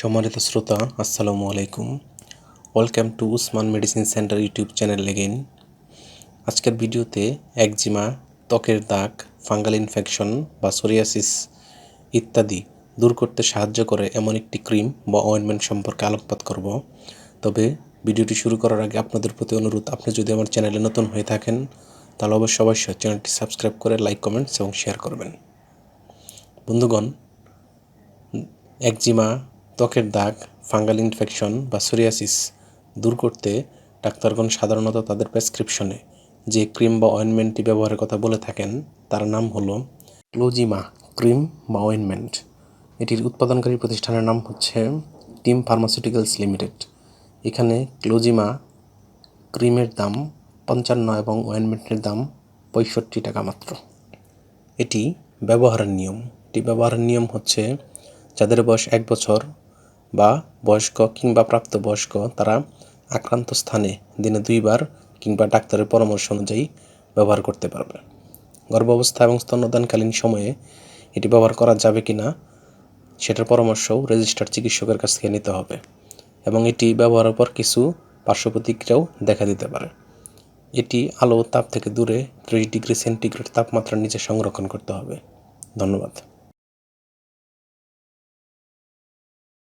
সম্মানিত শ্রোতা, আসসালামু আলাইকুম। Welcome to Usman medicine centre YouTube channel again আজকের ভিডিওতে একজিমা, ত্বকের দাগ, ফাঙ্গাল ইনফেকশন বা সোরিয়াসিস ইত্যাদি দূর করতে সাহায্য করে এমন একটি ক্রিম বা অয়েনমেন্ট সম্পর্কে আলোকপাত করব। তবে ভিডিওটি শুরু করার আগে আপনাদের প্রতি অনুরোধ, আপনি যদি আমার চ্যানেলে নতুন হয়ে থাকেন, তাহলে অবশ্যই অবশ্যই চ্যানেলটি সাবস্ক্রাইব করে লাইক, কমেন্টস এবং শেয়ার করবেন। বন্ধুগণ, একজিমা ত্বকের দাগ, ফাঙ্গাল ইনফেকশন বা সোরিয়াসিস দূর করতে ডাক্তারগণ সাধারণত তাদের প্রেসক্রিপশনে যে ক্রিম বা অয়েনমেন্টটি ব্যবহারের কথা বলে থাকেন, তার নাম হলো ক্লোজিমা ক্রিম বা অয়েনমেন্ট। এটির উৎপাদনকারী প্রতিষ্ঠানের নাম হচ্ছে টিম ফার্মাসিউটিক্যালস লিমিটেড। এখানে ক্লোজিমা ক্রিমের দাম পঞ্চান্ন এবং অয়েনমেন্টের দাম পঁয়ষট্টি টাকা মাত্র। এটি ব্যবহারের নিয়ম। এটি ব্যবহারের নিয়ম হচ্ছে, যাদের বয়স এক বছর বা বয়স্ক কিংবা প্রাপ্তবয়স্ক তারা আক্রান্ত স্থানে দিনে দুইবার কিংবা ডাক্তারের পরামর্শ অনুযায়ী ব্যবহার করতে পারবে। গর্ভাবস্থা এবং স্তন্যদানকালীন সময়ে এটি ব্যবহার করা যাবে কি না সেটার পরামর্শও রেজিস্টার চিকিৎসকের কাছ থেকে নিতে হবে এবং এটি ব্যবহারের পর কিছু পার্শ্ব প্রতিক্রিয়াও দেখা দিতে পারে। এটি আলো তাপ থেকে দূরে ত্রিশ ডিগ্রি সেন্টিগ্রেড তাপমাত্রার নিচে সংরক্ষণ করতে হবে। ধন্যবাদ।